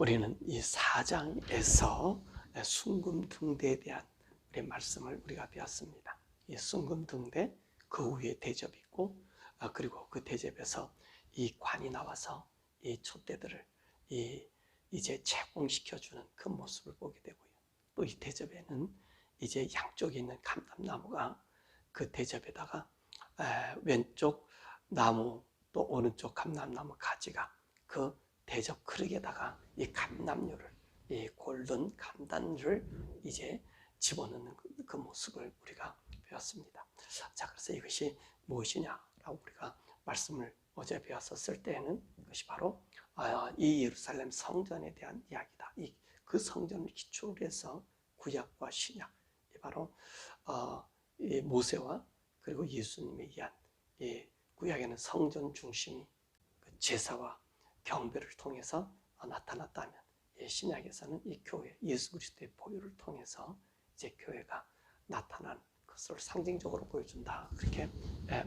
우리는 이 4장에서 순금등대에 대한 우리 말씀을 우리가 배웠습니다. 이 순금등대 그 위에 대접 있고 아, 그리고 그 대접에서 이 관이 나와서 이 촛대들을 이 이제 채공시켜주는 그 모습을 보게 되고요. 또 이 대접에는 이제 양쪽에 있는 감람나무가 그 대접에다가 왼쪽 나무 또 오른쪽 감람나무 가지가 그 대접 그릇에다가 이 감람류를 이 골든 감단을 이제 집어넣는 그, 그 모습을 우리가 배웠습니다. 자, 그래서 이것이 무엇이냐라고 우리가 말씀을 어제 배웠었을 때는 이것이 바로 아, 이 예루살렘 성전에 대한 이야기다. 이, 그 성전을 기초로 해서 구약과 신약, 바로 어, 이 모세와 그리고 예수님에 의한 이 구약에는 성전 중심이 그 제사와 경배를 통해서 나타났다면 신약에서는 이 교회 예수 그리스도의 보혈을 통해서 이제 교회가 나타난 것을 상징적으로 보여준다 그렇게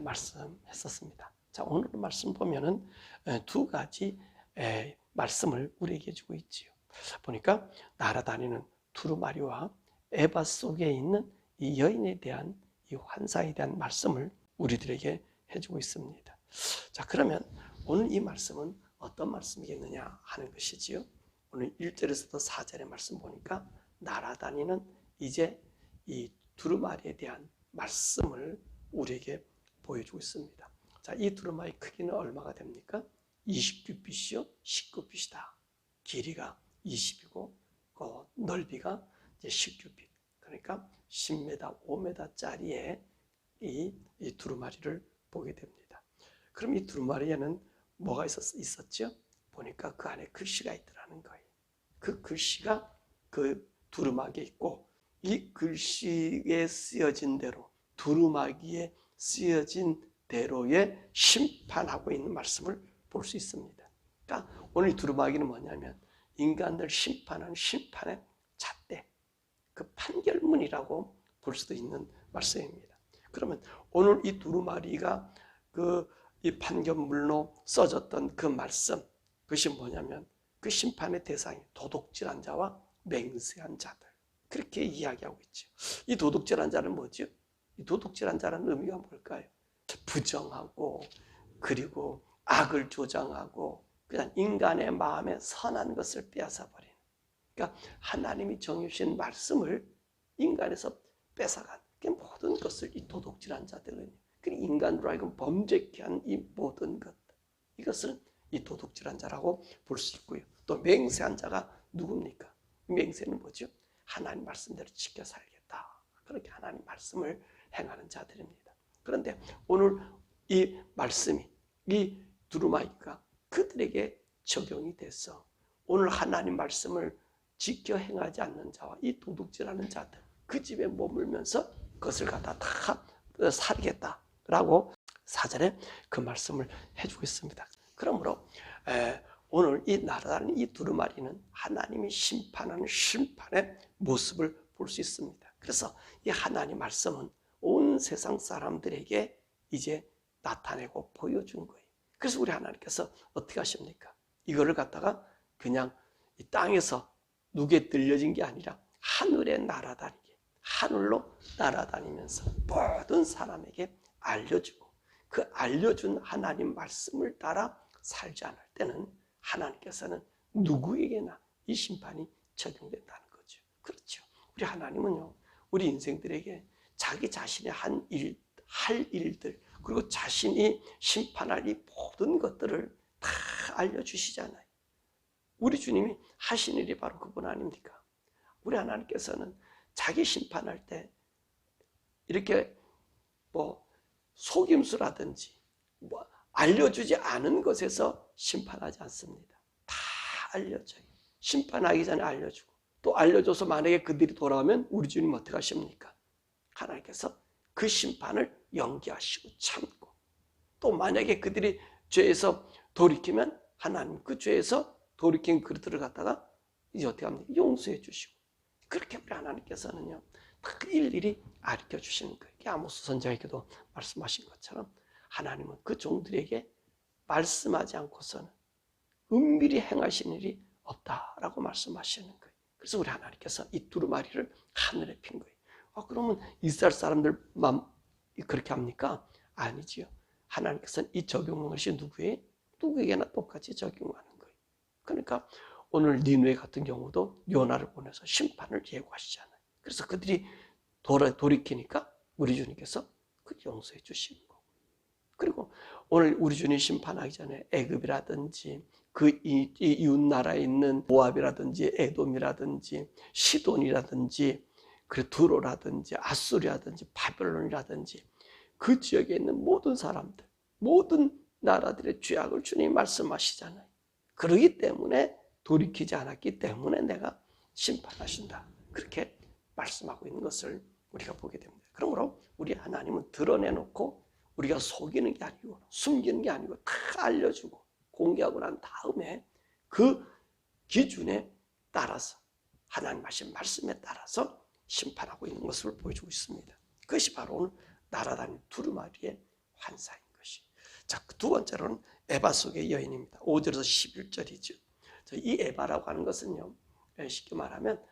말씀했었습니다. 자 오늘 말씀 보면은 두 가지 말씀을 우리에게 주고 있지요. 보니까 날아다니는 두루마리와 에바 속에 있는 이 여인에 대한 이 환상에 대한 말씀을 우리들에게 해주고 있습니다. 자, 그러면 오늘 이 말씀은 어떤 말씀이겠느냐 하는 것이지요. 오늘 1절에서도 4절의 말씀 보니까 날아다니는 이제 이 두루마리에 대한 말씀을 우리에게 보여주고 있습니다. 자, 이 두루마리 크기는 얼마가 됩니까? 20 규빗이요, 19규빗이다. 길이가 20이고, 그 넓이가 이제 10규빗. 그러니까 10m, 5m짜리의 이, 이 두루마리를 보게 됩니다. 그럼 이 두루마리에는 뭐가 있었, 있었죠? 보니까 그 안에 글씨가 있더라는 거예요. 그 글씨가 그 두루마기에 있고 이 글씨에 쓰여진 대로 두루마기에 쓰여진 대로의 심판하고 있는 말씀을 볼 수 있습니다. 그러니까 오늘 두루마기는 뭐냐면 인간들 심판하는 심판의 잣대, 그 판결문이라고 볼 수도 있는 말씀입니다. 그러면 오늘 이 두루마리가 그 이 판결문로 써졌던 그 말씀, 그것이 뭐냐면 그 심판의 대상이 도둑질한 자와 맹세한 자들. 그렇게 이야기하고 있죠. 이 도둑질한 자는 뭐죠? 이 도둑질한 자라는 의미가 뭘까요? 부정하고 그리고 악을 조장하고 그냥 인간의 마음에 선한 것을 빼앗아 버리는. 그러니까 하나님이 정해주신 말씀을 인간에서 뺏어간 그 모든 것을 이 도둑질한 자들은 그 인간으로 하여금 범죄케 한 이 모든 것 이것을 이 도둑질한 자라고 볼 수 있고요. 또 맹세한 자가 누굽니까? 맹세는 뭐죠? 하나님 말씀대로 지켜 살겠다. 그렇게 하나님 말씀을 행하는 자들입니다. 그런데 오늘 이 말씀이 이 두루마이가 그들에게 적용이 돼서 오늘 하나님 말씀을 지켜 행하지 않는 자와 이 도둑질하는 자들 그 집에 머물면서 그것을 갖다 다 살겠다 라고 사절에 그 말씀을 해주고 있습니다. 그러므로 에, 오늘 이 나라라는 이 두루마리는 하나님이 심판하는 심판의 모습을 볼 수 있습니다. 그래서 이 하나님 말씀은 온 세상 사람들에게 이제 나타내고 보여준 거예요. 그래서 우리 하나님께서 어떻게 하십니까? 이거를 갖다가 그냥 이 땅에서 누게 들려진 게 아니라 하늘에 날아다니게 하늘로 날아다니면서 모든 사람에게 알려주고 그 알려준 하나님 말씀을 따라 살지 않을 때는 하나님께서는 누구에게나 이 심판이 적용된다는 거죠. 그렇죠. 우리 하나님은요, 우리 인생들에게 자기 자신의 한 일, 할 일들, 그리고 자신이 심판할 이 모든 것들을 다 알려주시잖아요. 우리 주님이 하신 일이 바로 그분 아닙니까? 우리 하나님께서는 자기 심판할 때 이렇게 뭐 속임수라든지 뭐 알려주지 않은 것에서 심판하지 않습니다. 다 알려줘요. 심판하기 전에 알려주고 또 알려줘서 만약에 그들이 돌아오면 우리 주님 어떻게 하십니까? 하나님께서 그 심판을 연기하시고 참고 또 만약에 그들이 죄에서 돌이키면 하나님 그 죄에서 돌이킨 그들을 갖다가 이제 어떻게 합니까? 용서해 주시고 그렇게 하나님께서는요 다 일일이 가르쳐 주시는 거예요. 아모스 선자에게도 말씀하신 것처럼 하나님은 그 종들에게 말씀하지 않고서는 은밀히 행하신 일이 없다라고 말씀하시는 거예요. 그래서 우리 하나님께서 이 두루마리를 하늘에 핀 거예요. 아, 그러면 이스라엘 사람들만 그렇게 합니까? 아니지요. 하나님께서는 이 적용한 것이 누구에? 누구에게나 똑같이 적용하는 거예요. 그러니까 오늘 니누에 같은 경우도 요나를 보내서 심판을 예고하시잖아요. 그래서 그들이 돌아, 돌이키니까 우리 주님께서 그 용서해 주시는 거고. 그리고 오늘 우리 주님 심판하기 전에 애굽이라든지 그 이, 이 이웃 나라에 있는 모압이라든지 에돔이라든지 시돈이라든지 그리고 두로라든지 아수리라든지 바벨론이라든지 그 지역에 있는 모든 사람들, 모든 나라들의 죄악을 주님이 말씀하시잖아요. 그러기 때문에 돌이키지 않았기 때문에 내가 심판하신다. 그렇게 말씀하고 있는 것을 우리가 보게 됩니다. 그러므로 우리 하나님은 드러내놓고 우리가 속이는 게 아니고 숨기는 게 아니고 다 알려주고 공개하고 난 다음에 그 기준에 따라서 하나님 하신 말씀에 따라서 심판하고 있는 것을 보여주고 있습니다. 그것이 바로 오늘 날아다니는 두루마리의 환상인 것이. 자, 두 번째로는 에바 속의 여인입니다. 5절에서 11절이죠. 이 에바라고 하는 것은요, 쉽게 말하면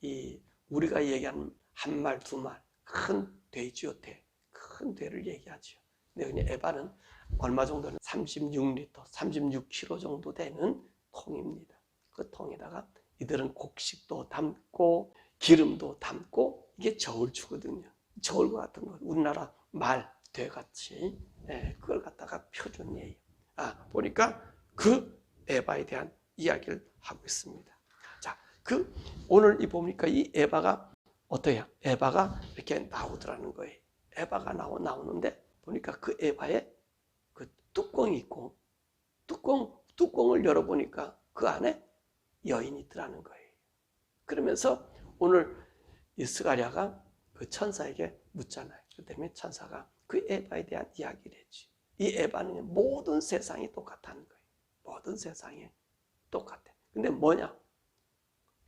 이 우리가 얘기하는 한 말, 두 말, 큰 돼지요, 돼. 큰 돼를 얘기하죠. 근데 에바는 얼마 정도는 36리터, 36kg 정도 되는 통입니다. 그 통에다가 이들은 곡식도 담고 기름도 담고 이게 저울추거든요. 저울과 같은 거 우리나라 말, 돼 같이 예, 그걸 갖다가 표준 예요. 아 보니까 그 에바에 대한 이야기를 하고 있습니다. 자, 그 오늘 이 보니까 이 에바가 어떠해요? 에바가 이렇게 나오더라는 거예요. 에바가 나오 나오는데 보니까 그 에바에 그 뚜껑이 있고 뚜껑 뚜껑을 열어 보니까 그 안에 여인이 있더라는 거예요. 그러면서 오늘 이 스가랴가 그 천사에게 묻잖아요. 그 때문에 천사가 그 에바에 대한 이야기를 했지. 이 에바는 모든 세상이 똑같다는 거예요. 모든 세상에 똑같아. 근데 뭐냐?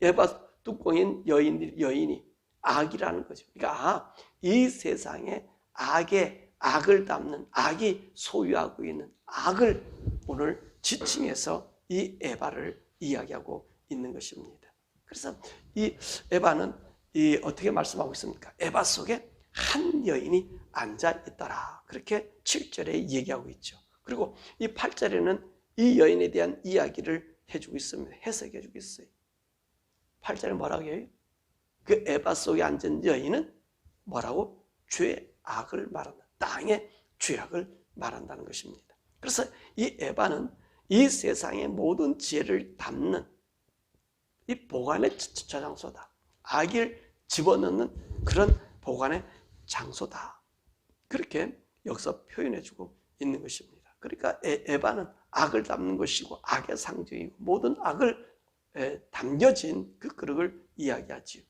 에바 뚜껑인 여인, 여인이 악이라는 거죠. 그러니까 아, 이 세상에 악의 악을 담는 악이 소유하고 있는 악을 오늘 지칭해서 이 에바를 이야기하고 있는 것입니다. 그래서 이 에바는 이 어떻게 말씀하고 있습니까? 에바 속에 한 여인이 앉아 있더라. 그렇게 7절에 얘기하고 있죠. 그리고 이 8절에는 이 여인에 대한 이야기를 해주고 있습니다. 해석해 주고 있어요. 8절에 뭐라고 해요? 그 에바 속에 앉은 여인은 뭐라고? 죄 악을 말한다. 땅의 죄악을 말한다는 것입니다. 그래서 이 에바는 이 세상의 모든 지혜를 담는 이 보관의 저장소다. 악을 집어넣는 그런 보관의 장소다. 그렇게 여기서 표현해주고 있는 것입니다. 그러니까 에바는 악을 담는 것이고 악의 상징이고 모든 악을 담겨진 그 그릇을 이야기하지요.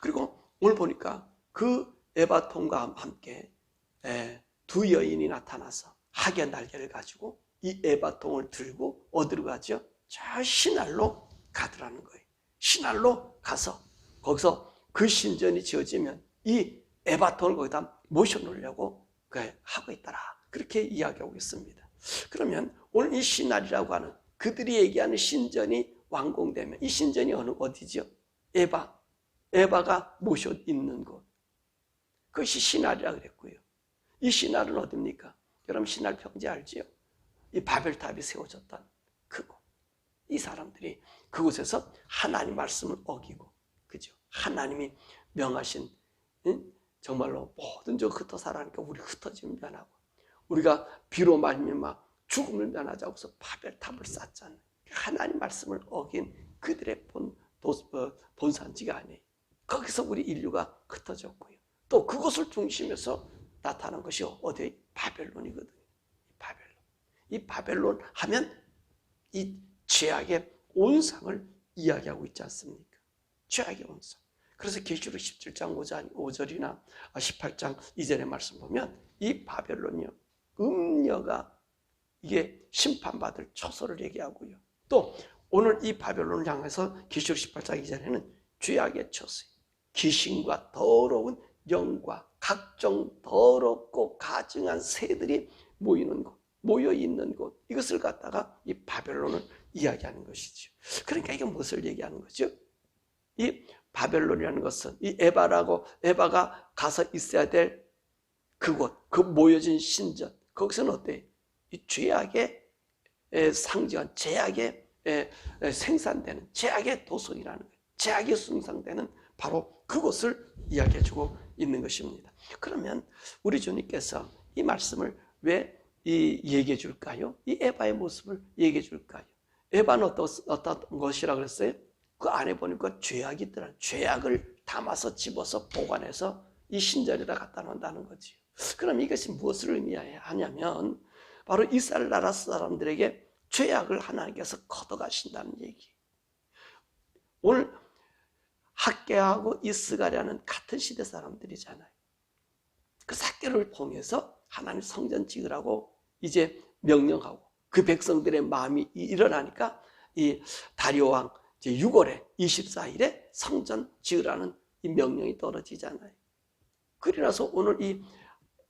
그리고 오늘 보니까 그 에바통과 함께 두 여인이 나타나서 학의 날개를 가지고 이 에바통을 들고 어디로 가죠? 저 신할로 가더라는 거예요. 신할로 가서 거기서 그 신전이 지어지면 이 에바톤을 거기다 모셔놓으려고 하고 있더라. 그렇게 이야기하고 있습니다. 그러면 오늘 이 신할이라고 하는 그들이 얘기하는 신전이 완공되면 이 신전이 어느 어디죠? 에바. 에바가 모셔 있는 곳. 그것이 신할이라 그랬고요. 이 신할은 어딥니까? 여러분 신할 평지 알지요? 이 바벨탑이 세워졌던 그곳. 이 사람들이 그곳에서 하나님 말씀을 어기고, 그죠? 하나님이 명하신, 응? 정말로 모든 저 흩어 살아니까 우리 흩어지면 면하고, 우리가 비로 말미암아 죽음을 면하자고 해서 바벨탑을 쌓잖아요. 하나님 말씀을 어긴 그들의 본, 도, 어, 본산지가 아니에요. 거기서 우리 인류가 흩어졌고요. 또 그것을 중심에서 나타난 것이 어디? 바벨론이거든요. 바벨론. 이 바벨론 하면 이 죄악의 온상을 이야기하고 있지 않습니까? 죄악의 온상. 그래서 계시록 17장 5절이나 18장 이전의 말씀 보면 이 바벨론이요. 음녀가 이게 심판받을 처소를 얘기하고요. 또 오늘 이 바벨론을 향해서 계시록 18장 이전에는 죄악의 처소, 귀신과 더러운 영과 각종 더럽고 가증한 새들이 모이는 곳, 모여 있는 곳 이것을 갖다가 이 바벨론을 이야기하는 것이죠. 그러니까 이게 무엇을 얘기하는 거죠? 이 바벨론이라는 것은 이 에바라고 에바가 가서 있어야 될 그곳, 그 모여진 신전, 거기서는 어때? 이 죄악의 에, 상징한 죄악의 생산되는 죄악의 도성이라는 거예요. 죄악이 생산되는 바로 그곳을 이야기해주고 있는 것입니다. 그러면 우리 주님께서 이 말씀을 왜 이 얘기해 줄까요? 이 에바의 모습을 얘기해 줄까요? 에바는 어떤, 것이라 그랬어요? 그 안에 보니까 죄악이 있더라. 죄악을 담아서 집어서 보관해서 이 신전에다 갖다 놓는다는 거지요. 그럼 이것이 무엇을 의미하냐면 바로 이스라엘 나라 사람들에게 죄악을 하나님께서 걷어가신다는 얘기. 오늘 학계하고 이스가랴는 같은 시대 사람들이잖아요. 그 사개를 통해서 하나님 성전 지으라고 이제 명령하고 그 백성들의 마음이 일어나니까 이 다리오 왕 6월에 24일에 성전 지으라는 이 명령이 떨어지잖아요. 그리나서 오늘 이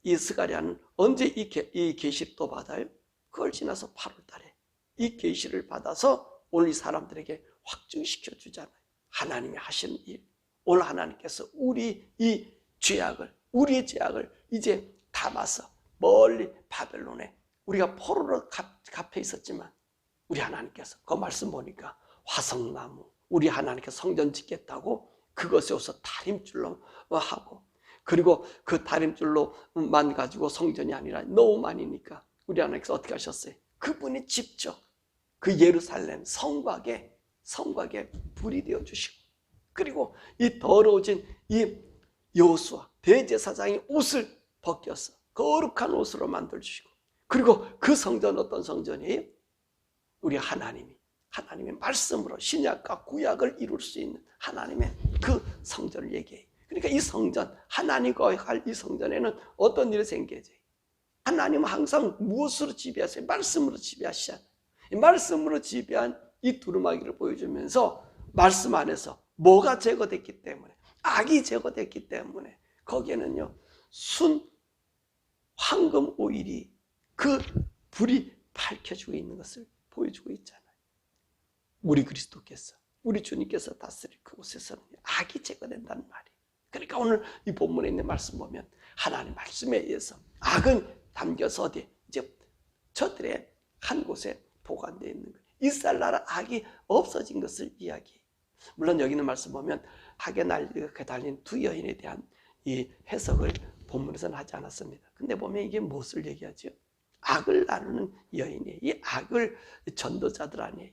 이 스가랴는 언제 이, 계, 이 계시를 또 받아요? 그걸 지나서 8월 달에 이 계시를 받아서 오늘 이 사람들에게 확증시켜 주잖아요. 하나님이 하시는 일. 오늘 하나님께서 우리 이 죄악을 우리의 죄악을 이제 담아서 멀리 바벨론에 우리가 포로로 갚혀 있었지만 우리 하나님께서 그 말씀 보니까 화성나무 우리 하나님께 성전 짓겠다고 그것에 오서 다림줄로 하고 그리고 그 다림줄로만 가지고 성전이 아니라 너무 많으니까 우리 하나님께서 어떻게 하셨어요? 그분이 직접 그 예루살렘 성곽에 성곽에 불이 되어 주시고 그리고 이 더러워진 이 여호수아 대제사장이 옷을 벗겨서 거룩한 옷으로 만들어 주시고 그리고 그 성전 어떤 성전이에요? 우리 하나님이 하나님의 말씀으로 신약과 구약을 이룰 수 있는 하나님의 그 성전을 얘기해요. 그러니까 이 성전, 하나님 거할 이 성전에는 어떤 일이 생겨져? 하나님은 항상 무엇으로 지배하세요? 말씀으로 지배하시잖아요. 말씀으로 지배한 이 두루마기를 보여주면서 말씀 안에서 뭐가 제거됐기 때문에 악이 제거됐기 때문에 거기에는요 순 황금 오일이 그 불이 밝혀주고 있는 것을 보여주고 있잖아요. 우리 그리스도께서 우리 주님께서 다스릴 그곳에서는 악이 제거된다는 말이. 그러니까 오늘 이 본문에 있는 말씀 보면 하나님 말씀에 의해서 악은 담겨서 어디 이제 저들의 한 곳에 보관되어 있는 거예요. 이스라엘 나라 악이 없어진 것을 이야기. 물론 여기 있는 말씀 보면 악에 날리게 달린 두 여인에 대한 이 해석을 본문에서는 하지 않았습니다. 근데 보면 이게 무엇을 얘기하죠? 악을 나누는 여인이에요. 이 악을 전도자들 아니에요.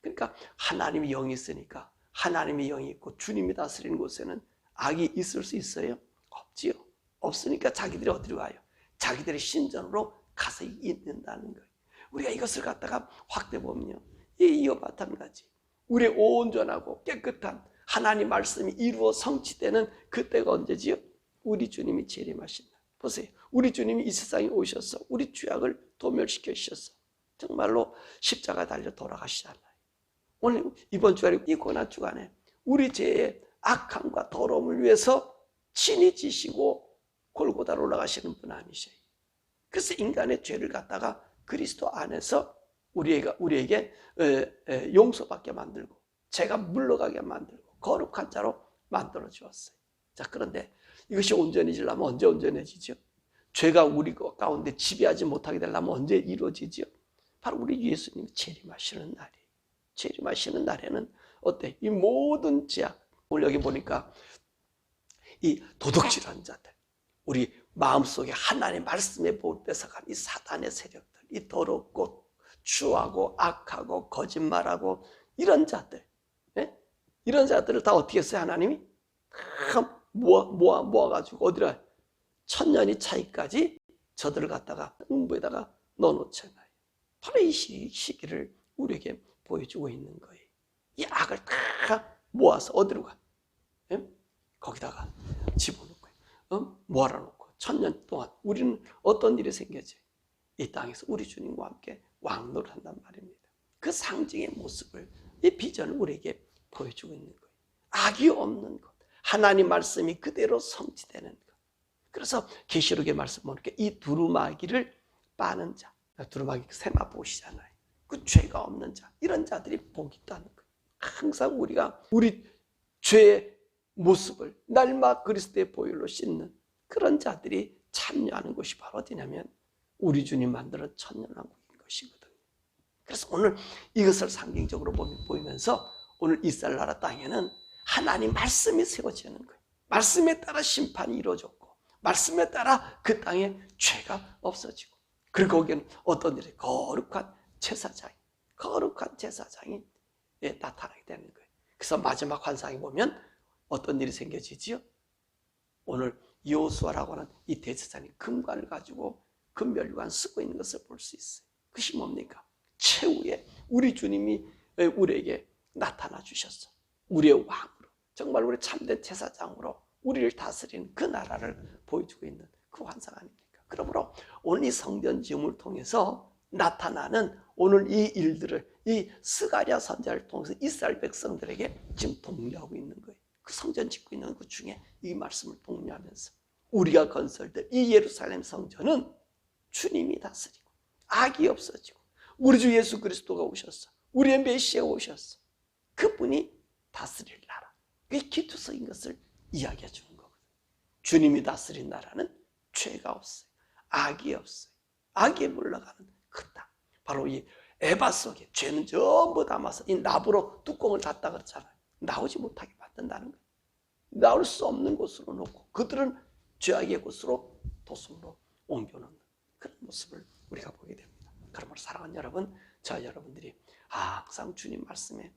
그러니까 하나님의 영이 있으니까 하나님의 영이 있고 주님이 다스리는 곳에는 악이 있을 수 있어요? 없지요. 없으니까 자기들이 어디로 가요? 자기들의 신전으로 가서 있는다는 거예요. 우리가 이것을 갖다가 확대 보면요. 이와 마찬가지. 우리의 온전하고 깨끗한 하나님 말씀이 이루어 성취되는 그때가 언제지요? 우리 주님이 재림하신다. 보세요. 우리 주님이 이 세상에 오셔서 우리 죄악을 도멸시켜 주셨어. 정말로 십자가 달려 돌아가시잖아요. 오늘 이번 주에 이 고난 주간에 우리 죄의 악함과 더러움을 위해서 친히 지시고 골고다로 올라가시는 분 아니셔요. 그래서 인간의 죄를 갖다가 그리스도 안에서 우리에게, 우리에게 용서받게 만들고 죄가 물러가게 만들고 거룩한 자로 만들어 주었어요. 자, 그런데 이것이 온전해지려면 언제 온전해지죠? 죄가 우리 가운데 지배하지 못하게 되려면 언제 이루어지죠? 바로 우리 예수님이 재림하시는 날이. 재림하시는 날에는 어때? 이 모든 죄악. 오늘 여기 보니까 이 도둑질하는 자들, 우리 마음속에 하나님의 말씀에 못 뺏어간 이 사단의 세력들, 이 더럽고 추하고 악하고 거짓말하고 이런 자들, 네? 이런 자들을 다 어떻게 했어요? 하나님이 모아 모아 모아가지고 어디라 천년이 차이까지 저들을 갖다가 음부에다가 넣어놓잖아요. 바로 이 시기를 우리에게 보여주고 있는 거예요. 이 악을 다 모아서 어디로 가? 예? 거기다가 집어넣고 어? 모아놓고 천년 동안 우리는 어떤 일이 생겨져? 이 땅에서 우리 주님과 함께 왕노를 한단 말입니다. 그 상징의 모습을 이 비전을 우리에게 보여주고 있는 거예요. 악이 없는 것, 하나님 말씀이 그대로 성취되는 것. 그래서 계시록의 말씀 보니까 이 두루마기를 빠는 자, 두루마기 세마 보시잖아요. 그 죄가 없는 자 이런 자들이 복이 있다는 거예요. 항상 우리가 우리 죄의 모습을 날마 그리스도의 보혈로 씻는 그런 자들이 참여하는 것이 바로 어디냐면 우리 주님 만들어 천년왕국인 것이거든요. 그래서 오늘 이것을 상징적으로 보이면서 오늘 이스라엘 나라 땅에는 하나님 말씀이 세워지는 거예요. 말씀에 따라 심판이 이루어졌고 말씀에 따라 그 땅에 죄가 없어지고 그리고 거기는 어떤 일이 거룩한 제사장이 거룩한 제사장이 예, 나타나게 되는 거예요. 그래서 마지막 환상에 보면 어떤 일이 생겨지지요? 오늘 여호수아라고 하는 이 대제사장이 금관을 가지고 금멸관 쓰고 있는 것을 볼 수 있어요. 그것이 뭡니까? 최후에 우리 주님이 우리에게 나타나 주셨어. 우리의 왕으로 정말 우리 참된 제사장으로 우리를 다스리는 그 나라를 보여주고 있는 그 환상 아닙니까? 그러므로 오늘 이 성전 지음을 통해서 나타나는 오늘 이 일들을 이 스가랴 선자를 통해서 이스라엘 백성들에게 지금 독려하고 있는 거예요. 그 성전 짓고 있는 그 중에 이 말씀을 독려하면서 우리가 건설될 이 예루살렘 성전은 주님이 다스리고 악이 없어지고 우리 주 예수 그리스도가 오셨어. 우리의 메시아가 오셨어. 그분이 다스릴 나라. 그게 기투성인 것을 이야기해 주는 거거든요. 주님이 다스린 나라는 죄가 없어요. 악이 없어요. 악에 물러가는 그 땅. 바로 이 에바 속에 죄는 전부 담아서 이 납으로 뚜껑을 닫다 그랬잖아요. 나오지 못하게 만든다는 거예요. 나올 수 없는 곳으로 놓고 그들은 죄악의 곳으로 도성으로 옮겨놓는 그런 모습을 우리가 보게 됩니다. 그러므로 사랑하는 여러분, 저 여러분들이 항상 주님 말씀에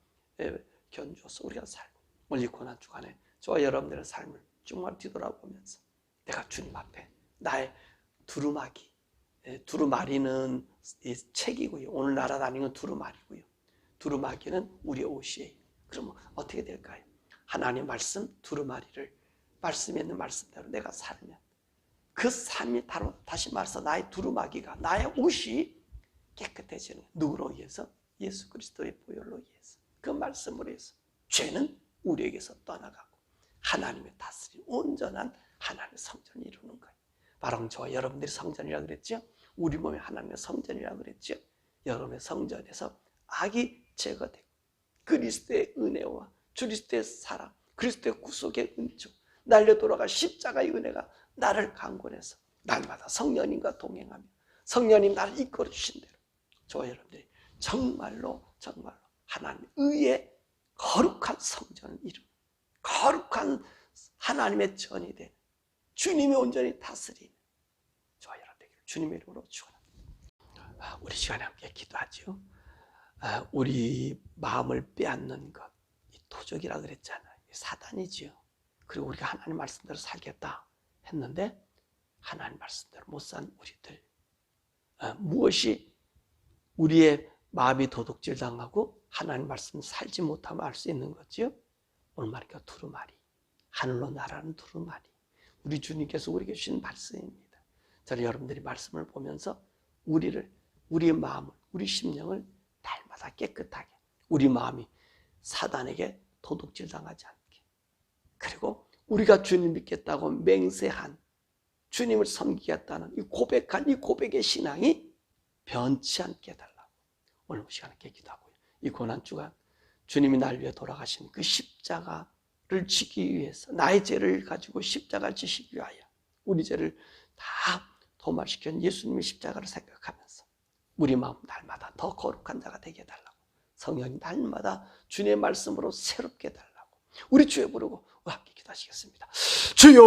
견주어서 우리가 살고 오늘 이 고난 주간에 저와 여러분들의 삶을 정말 뒤돌아보면서 내가 주님 앞에 나의 두루마기 예, 두루마리는 이 책이고요. 오늘 날아다니는 두루마리고요. 두루마기는 우리의 옷이에요. 그러면 어떻게 될까요? 하나님 말씀 두루마리를 말씀에 있는 말씀대로 내가 살면 그 삶이 바로 다시 말해서 나의 두루마기가 나의 옷이 깨끗해지는. 누구로 의해서? 예수 그리스도의 보혈로 의해서 그 말씀으로 해서 죄는 우리에게서 떠나가고 하나님의 다스림 온전한 하나님의 성전이 이루는 거예요. 바로 저와 여러분들이 성전이라 그랬죠? 우리 몸이 하나님의 성전이라 그랬죠? 여러분의 성전에서 악이 제거되고 그리스도의 은혜와 그리스도의 사랑, 그리스도의 구속의 은총, 날려 돌아갈 십자가의 은혜가 나를 강권해서 날마다 성령님과 동행하며 성령님 나를 이끌어 주신 대로 저와 여러분들이 정말로 정말로 하나님 의의 거룩한 성전을 이루는 거룩한 하나님의 전이 되는 주님이 온전히 다스리는 저와 여러분 되기를 주님의 이름으로 축원합니다. 아, 우리 시간에 함께 기도하죠. 아, 우리 마음을 빼앗는 것, 이 도적이라 그랬잖아요. 사단이지요. 그리고 우리가 하나님 말씀대로 살겠다 했는데 하나님 말씀대로 못 산 우리들 아, 무엇이 우리의 마음이 도둑질 당하고 하나님 말씀 살지 못하면 알 수 있는 거지요. 오늘 말이니까 두루마리 하늘로 날아는 두루마리 우리 주님께서 우리에게 주신 말씀입니다. 저는 여러분들이 말씀을 보면서 우리를 우리의 마음을 우리 심령을 날마다 깨끗하게 우리 마음이 사단에게 도둑질 당하지 않게. 그리고 우리가 주님 믿겠다고 맹세한 주님을 섬기겠다는 이 고백한 이 고백의 신앙이 변치 않게 해달라고. 오늘 시간에 함께 기도하고요. 이 고난 주간 주님이 날 위해 돌아가신 그 십자가를 지기 위해서 나의 죄를 가지고 십자가를 지시기 위하여 우리 죄를 다 도말시켜 예수님의 십자가를 생각하면서 우리 마음 날마다 더 거룩한 자가 되게 해달라고 성령이 날마다 주님의 말씀으로 새롭게 해달라고 우리 주여 부르고 함께 기도하시겠습니다. 주여